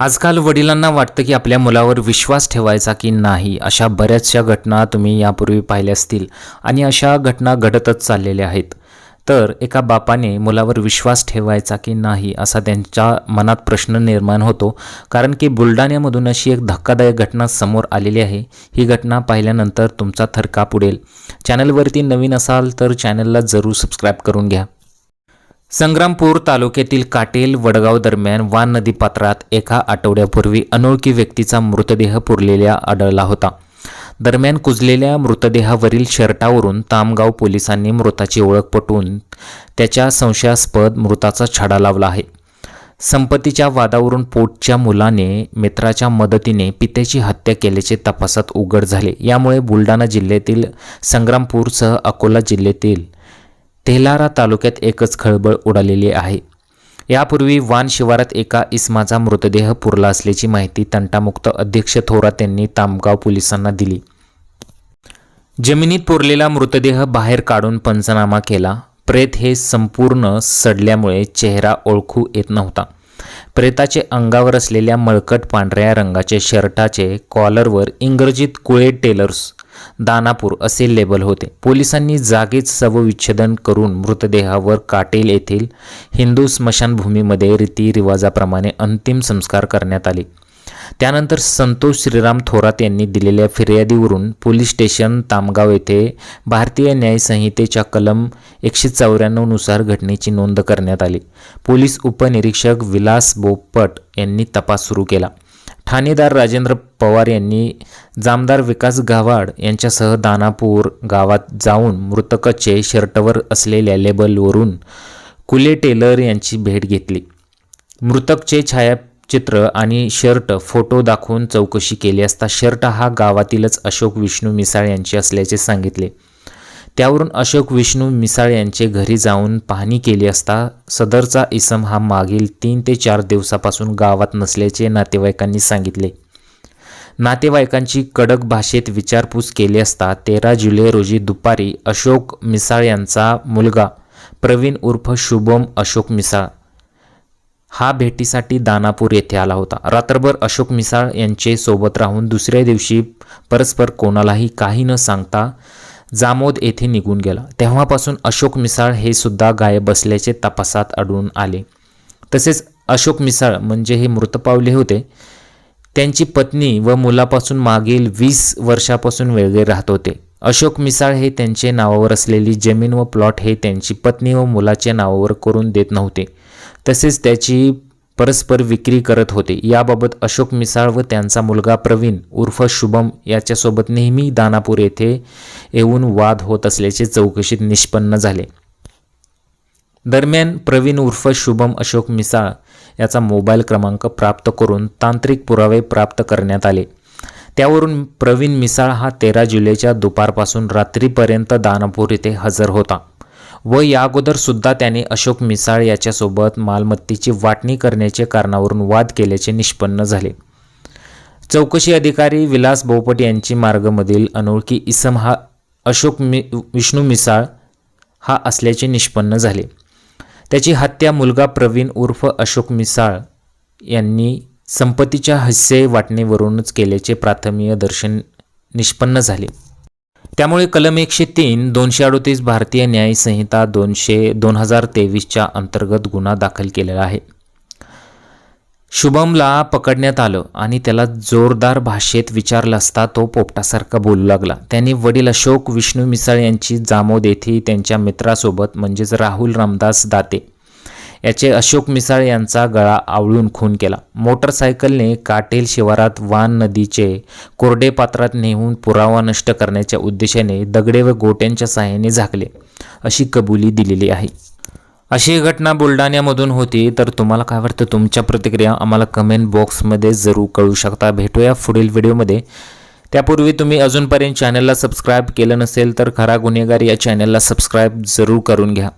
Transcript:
आजकाल वडिलांना वाटतं की आपल्या मुलावर विश्वास ठेवायचा की नाही अशा बऱ्याचशा घटना तुम्ही यापूर्वी पाहिल्या असतील आणि अशा घटना घडतच चाललेल्या आहेत. तर एका बापाने मुलावर विश्वास ठेवायचा की नाही असा त्यांच्या मनात प्रश्न निर्माण होतो. कारण की बुलढाण्यामधून अशी एक धक्कादायक घटना समोर आलेली आहे. ही घटना पाहिल्यानंतर तुमचा थरका पुढेल चॅनलवरती नवीन असाल तर चॅनलला जरूर सबस्क्राईब करून घ्या. संग्रामपूर तालुक्यातील काटेल वडगाव दरम्यान वान नदी पात्रात एका आठवड्यापूर्वी अनोळखी व्यक्तीचा मृतदेह पुरलेला आढळला होता. दरम्यान कुजलेल्या मृतदेहावरील शर्टावरून तामगाव पोलिसांनी मृताची ओळख पटवून त्याच्या संशयास्पद मृताचा छडा लावला आहे. संपत्तीच्या वादावरून पोटच्या मुलाने मित्राच्या मदतीने पित्याची हत्या केल्याचे तपासात उघड झाले. यामुळे बुलढाणा जिल्ह्यातील संग्रामपूरसह अकोला जिल्ह्यातील तेलारा तालुक्यात एकच खळबळ उडालेली आहे. यापूर्वी वान शिवारात एका इस्माचा मृतदेह पुरला असल्याची माहिती तंटामुक्त अध्यक्ष थोरात यांनी तामगाव पोलिसांना दिली. जमिनीत पुरलेला मृतदेह बाहेर काढून पंचनामा केला. प्रेत हे संपूर्ण सडल्यामुळे चेहरा ओळखू येत नव्हता. प्रेताचे अंगावर असलेल्या मळकट पांढऱ्या रंगाचे शर्टाचे कॉलरवर इंग्रजीत कुळे टेलर्स दानापूर असे लेबल होते. पोलिसांनी जागीच शवविच्छेदन करून मृतदेहावर काटेल येथील हिंदू स्मशानभूमीमध्ये रीतिरिवाजाप्रमाणे अंतिम संस्कार करण्यात आले. त्यानंतर संतोष श्रीराम थोरात यांनी दिलेल्या फिर्यादीवरून पोलीस स्टेशन तामगाव येथे भारतीय न्यायसंहितेच्या कलम एकशे चौऱ्याण्णवनुसार घटनेची नोंद करण्यात आली. पोलीस उपनिरीक्षक विलास बोपट यांनी तपास सुरू केला. ठाणेदार राजेंद्र पवार यांनी जामदार विकास गावाड यांच्यासह दानापूर गावात जाऊन मृतकाचे शर्टवर असलेल्या लेबलवरून कुले टेलर यांची भेट घेतली. मृतकचे छायाचित्र आणि शर्ट फोटो दाखवून चौकशी केली असता शर्ट हा गावातीलच अशोक विष्णू मिसाळ यांचे असल्याचे सांगितले. त्यावरून अशोक विष्णू मिसाळ यांचे घरी जाऊन पाहणी केली असता सदरचा इसम हा मागील तीन ते चार दिवसापासून गावात नसल्याचे नातेवाईकांनी सांगितले. नातेवाईकांची कडक भाषेत विचारपूस केली असता तेरा जुलै रोजी दुपारी अशोक मिसाळ यांचा मुलगा प्रवीण उर्फ शुभम अशोक मिसाळ हा भेटीसाठी दानापूर येथे आला होता. रात्रभर अशोक मिसाळ यांचे सोबत राहून दुसऱ्या दिवशी परस्पर कोणालाही काही न सांगता जामोद येथे निघून गेला. तेव्हापासून अशोक मिसाळ हे सुद्धा गायब असल्याचे तपासात आढळून आले. तसेच अशोक मिसाळ म्हणजे हे मृत पावले होते. त्यांची पत्नी व मुलापासून मागील वीस वर्षापासून वेगळे राहत होते. अशोक मिसाळ हे त्यांचे नावावर असलेली जमीन व प्लॉट हे त्यांची पत्नी व मुलाच्या नावावर करून देत नव्हते. तसेच त्याची परस्पर विक्री करत होते. याबाबत अशोक मिसाळ व त्यांचा मुलगा प्रवीण उर्फ शुभम याच्यासोबत नेहमी दानापूर येथे येऊन वाद होत असल्याचे चौकशीत निष्पन्न झाले. दरम्यान प्रवीण उर्फ शुभम अशोक मिसाळ याचा मोबाईल क्रमांक प्राप्त करून तांत्रिक पुरावे प्राप्त करण्यात आले. त्यावरून प्रवीण मिसाळ हा तेरा जुलैच्या दुपारपासून रात्रीपर्यंत दानापूर येथे हजर होता. व या अगोदरसुद्धा त्याने अशोक मिसाळ याच्यासोबत मालमत्तेची वाटणी करण्याच्या कारणावरून वाद केल्याचे निष्पन्न झाले. चौकशी अधिकारी विलास बोपट यांची मार्गमधील अनोळखी इसम हा अशोक मि विष्णू मिसाळ हा असल्याचे निष्पन्न झाले. त्याची हत्या मुलगा प्रवीण उर्फ अशोक मिसाळ यांनी संपत्तीच्या हस्से वाटणीवरूनच केल्याचे प्राथमिक दर्शन निष्पन्न झाले. त्यामुळे कलम एकशे तीन दोनशे अडोतीस भारतीय न्याय संहिता दोनशे दोन हजार तेवीसच्या अंतर्गत गुन्हा दाखल केलेला आहे. शुभमला पकडण्यात आलं आणि त्याला जोरदार भाषेत विचारलं असता तो पोपटासारखा बोलू लागला. त्यांनी वडील अशोक विष्णू मिसाळ यांची जामोद येथे त्यांच्या मित्रासोबत म्हणजेच राहुल रामदास दाते याचे अशोक मिसाळ यांचा गळा आवळून खून केला. मोटरसायकलने काटेल शिवारात वान नदीचे कोरडे पात्रात नेऊन पुरावा नष्ट करण्याच्या उद्देशाने दगडे व गोट्यांच्या सहाय्याने झाकले. अशी कबुली दिलेली आहे. अशी घटना बुलढाण्यामधून होती तर तुम्हाला काय वाटतं? तुमच्या प्रतिक्रिया आम्हाला कमेंट बॉक्समध्ये जरूर कळू शकता. भेटूया पुढील व्हिडिओमध्ये. त्यापूर्वी तुम्ही अजूनपर्यंत चॅनलला सबस्क्राईब केलं नसेल तर खरा गुन्हेगार या चॅनलला सबस्क्राईब जरूर करून घ्या.